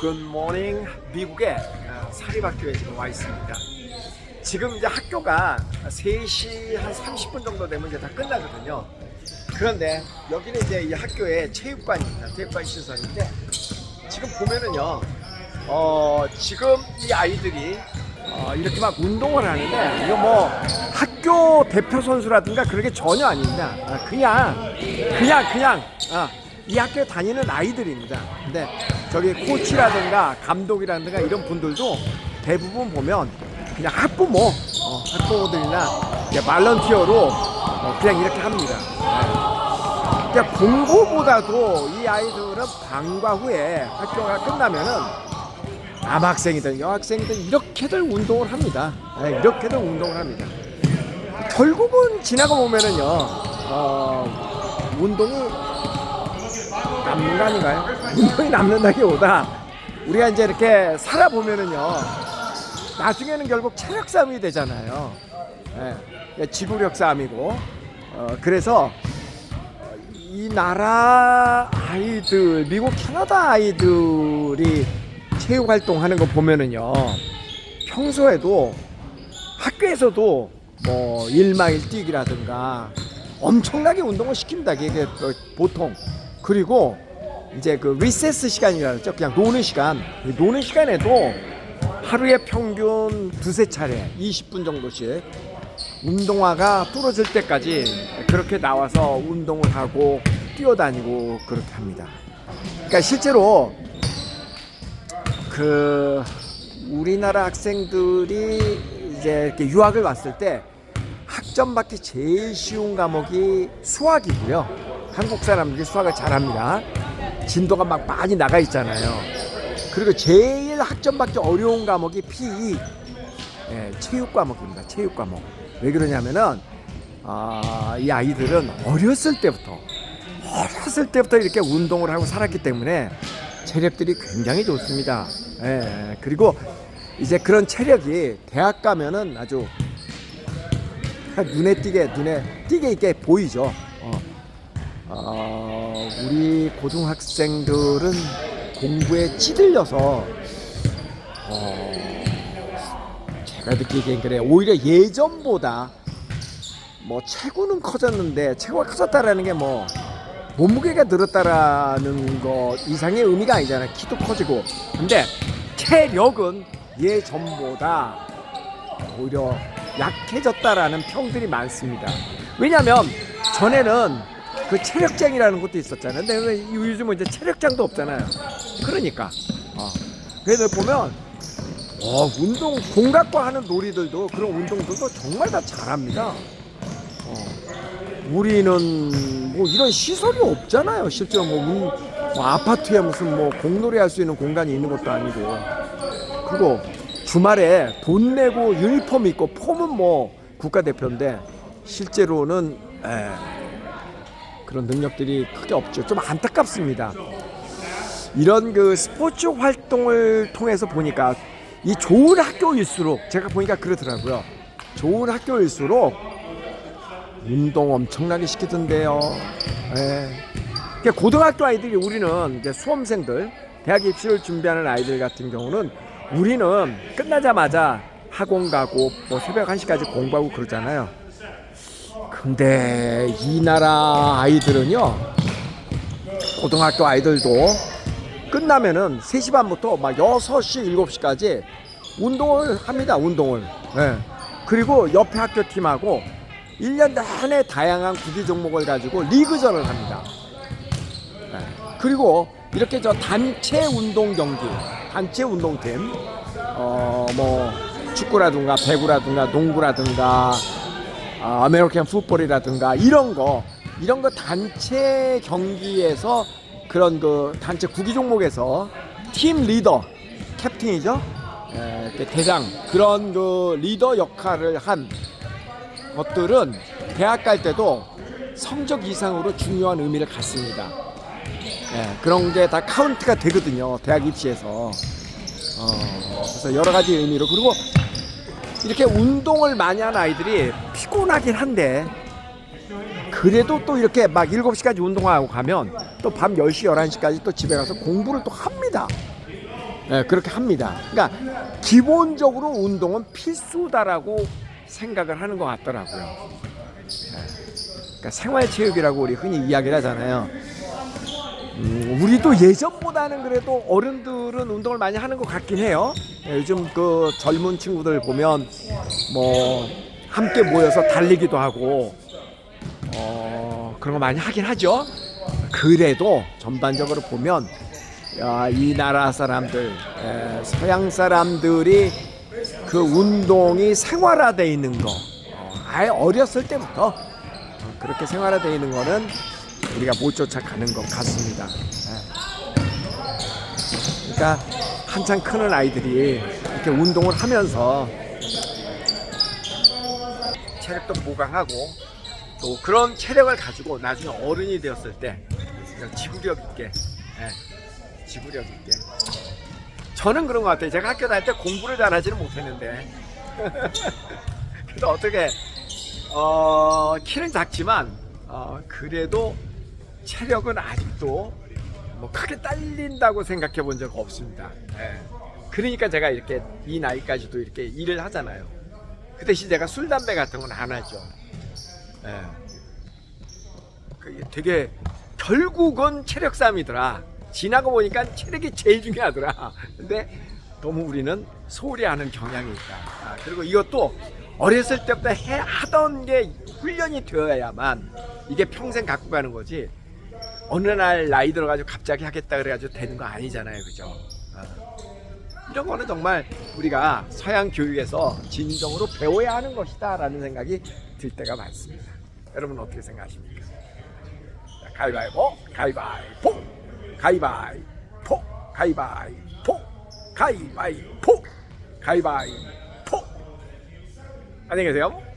굿모닝 미국의 어, 사립학교에 지금 와 있습니다. 지금 이제 학교가 3시 한 30분 정도 되면 이제 다 끝나거든요. 그런데 여기는 이제 이 학교의 체육관입니다. 체육관 시설인데 지금 보면은요, 어, 지금 이 아이들이 어, 이렇게 막 운동을 하는데 이거 뭐 학교 대표 선수라든가 그런 게 전혀 아닙니다. 아, 그냥 그냥 그냥 아, 이 학교에 다니는 아이들입니다. 근데 저기 코치라든가 감독이라든가 이런 분들도 대부분 보면 그냥 학부모, 어, 학부모들이나 말런티어로 어, 그냥 이렇게 합니다. 네. 그러니까 공부보다도 이 아이들은 방과 후에 학교가 끝나면은 남학생이든 여학생이든 이렇게들 운동을 합니다. 네, 이렇게들 운동을 합니다. 결국은 지나가 보면은요, 어, 운동이 남는 거 아닌가요? 운동이 남는다기보다 우리가 이제 이렇게 살아보면은요, 나중에는 결국 체력 싸움이 되잖아요. 예, 지구력 싸움이고, 어, 그래서 이 나라 아이들, 미국, 캐나다 아이들이 체육 활동하는 거 보면은요, 평소에도 학교에서도 뭐 1마일 뛰기라든가 엄청나게 운동을 시킵니다. 이게 또 보통. 그리고 이제 그 리세스 시간이라 그러죠. 그냥 노는 시간. 이 노는 시간에도 하루에 평균 두세 차례 20분 정도씩 운동화가 부러질 때까지 그렇게 나와서 운동을 하고 뛰어다니고 그렇게 합니다. 그러니까 실제로 그 우리나라 학생들이 이제 이렇게 유학을 왔을 때 학점 받기 제일 쉬운 과목이 수학이고요. 한국 사람들이 수학을 잘합니다. 진도가 막 많이 나가 있잖아요. 그리고 제일 학점 받기 어려운 과목이 PE, 예, 체육 과목입니다. 체육 과목. 왜 그러냐면은 아, 이 아이들은 어렸을 때부터 어렸을 때부터 이렇게 운동을 하고 살았기 때문에 체력들이 굉장히 좋습니다. 예, 그리고 이제 그런 체력이 대학 가면은 아주 눈에 띄게 눈에 띄게 있게 보이죠. 어. 어, 우리 고등학생들은 공부에 찌들려서 어, 제가 느끼기엔 그래 오히려 예전보다 뭐 체구는 커졌는데 체구가 커졌다라는 게 뭐 몸무게가 늘었다라는 것 이상의 의미가 아니잖아요. 키도 커지고 근데 체력은 예전보다 오히려 약해졌다라는 평들이 많습니다. 왜냐하면 전에는 그 체력장이라는 것도 있었잖아요. 근데 왜 요즘은 이제 체력장도 없잖아요. 그러니까. 어. 그래서 보면 어, 운동 공각과 하는 놀이들도 그런 운동들도 정말 다 잘합니다. 어. 우리는 뭐 이런 시설이 없잖아요. 실제로 뭐, 운, 뭐 아파트에 무슨 뭐 공놀이 할 수 있는 공간이 있는 것도 아니고. 그리고 주말에 돈 내고 유니폼 입고 폼은 뭐 국가대표인데 실제로는 에, 그런 능력들이 크게 없죠. 좀 안타깝습니다. 이런 그 스포츠 활동을 통해서 보니까 이 좋은 학교일수록 제가 보니까 그러더라고요. 좋은 학교일수록 운동 엄청나게 시키던데요. 예. 그러니까 고등학교 아이들이 우리는 이제 수험생들, 대학 입시를 준비하는 아이들 같은 경우는 우리는 끝나자마자 학원 가고 뭐 새벽 1시까지 공부하고 그러잖아요. 근데 이 나라 아이들은요. 고등학교 아이들도 끝나면은 3시 반부터 막 6시, 7시까지 운동을 합니다. 운동을. 예. 그리고 옆에 학교 팀하고 1년 내내 다양한 구기 종목을 가지고 리그전을 합니다. 예. 그리고 이렇게 저 단체 운동 경기, 단체 운동팀, 어, 뭐, 축구라든가 배구라든가 농구라든가 아, 아메리칸 풋볼이라든가 이런 거, 이런 거 단체 경기에서 그런 그 단체 구기 종목에서 팀 리더, 캡틴이죠. 에, 그 대장 그런 그 리더 역할을 한 것들은 대학 갈 때도 성적 이상으로 중요한 의미를 갖습니다. 예, 그런 게 다 카운트가 되거든요. 대학 입시에서. 어, 그래서 여러 가지 의미로 그리고 이렇게 운동을 많이 하는 아이들이 피곤하긴 한데 그래도 또 이렇게 막 7시까지 운동하고 가면 또 밤 10시, 11시까지 또 집에 가서 공부를 또 합니다. 예, 그렇게 합니다. 그러니까 기본적으로 운동은 필수다라고 생각을 하는 것 같더라고요. 예. 그러니까 생활체육이라고 우리 흔히 이야기를 하잖아요. 음, 우리도 예전보다는 그래도 어른들은 운동을 많이 하는 것 같긴 해요. 예, 요즘 그 젊은 친구들 보면 뭐 함께 모여서 달리기도 하고 어, 그런 거 많이 하긴 하죠. 그래도 전반적으로 보면 야, 이 나라 사람들, 에, 서양 사람들이 그 운동이 생활화돼 있는 거, 어, 아예 어렸을 때부터 어, 그렇게 생활화돼 있는 거는 우리가 못 쫓아가는 것 같습니다. 예. 그러니까 한창 크는 아이들이 이렇게 운동을 하면서 체력도 보강하고 또 그런 체력을 가지고 나중에 어른이 되었을 때 지구력 있게 예, 지구력 있게 저는 그런 것 같아요 제가 학교 다닐 때 공부를 잘하지는 못했는데 그래도 어떻게 어, 키는 작지만 어, 그래도 체력은 아직도 뭐 크게 딸린다고 생각해 본 적 없습니다 예. 그러니까 제가 이렇게 이 나이까지도 이렇게 일을 하잖아요 그 대신 제가 술 담배 같은 건 안 하죠 예. 그게 되게 결국은 체력 싸움이더라. 지나고 보니까 체력이 제일 중요하더라. 근데 너무 우리는 소홀히 하는 경향이 있다. 아, 그리고 이것도 어렸을 때부터 해 하던 게 훈련이 되어야만 이게 평생 갖고 가는 거지. 어느 날 나이 들어가지고 갑자기 하겠다 그래가지고 되는 거 아니잖아요, 그죠? 아. 이런 거는 정말 우리가 서양 교육에서 진정으로 배워야 하는 것이다라는 생각이 들 때가 많습니다. 여러분 어떻게 생각하십니까? 자, 가위바위보, 가위바위보, 가위바위보, 가위바위보, 가위바위보, 가위바위보. 안녕히 계세요.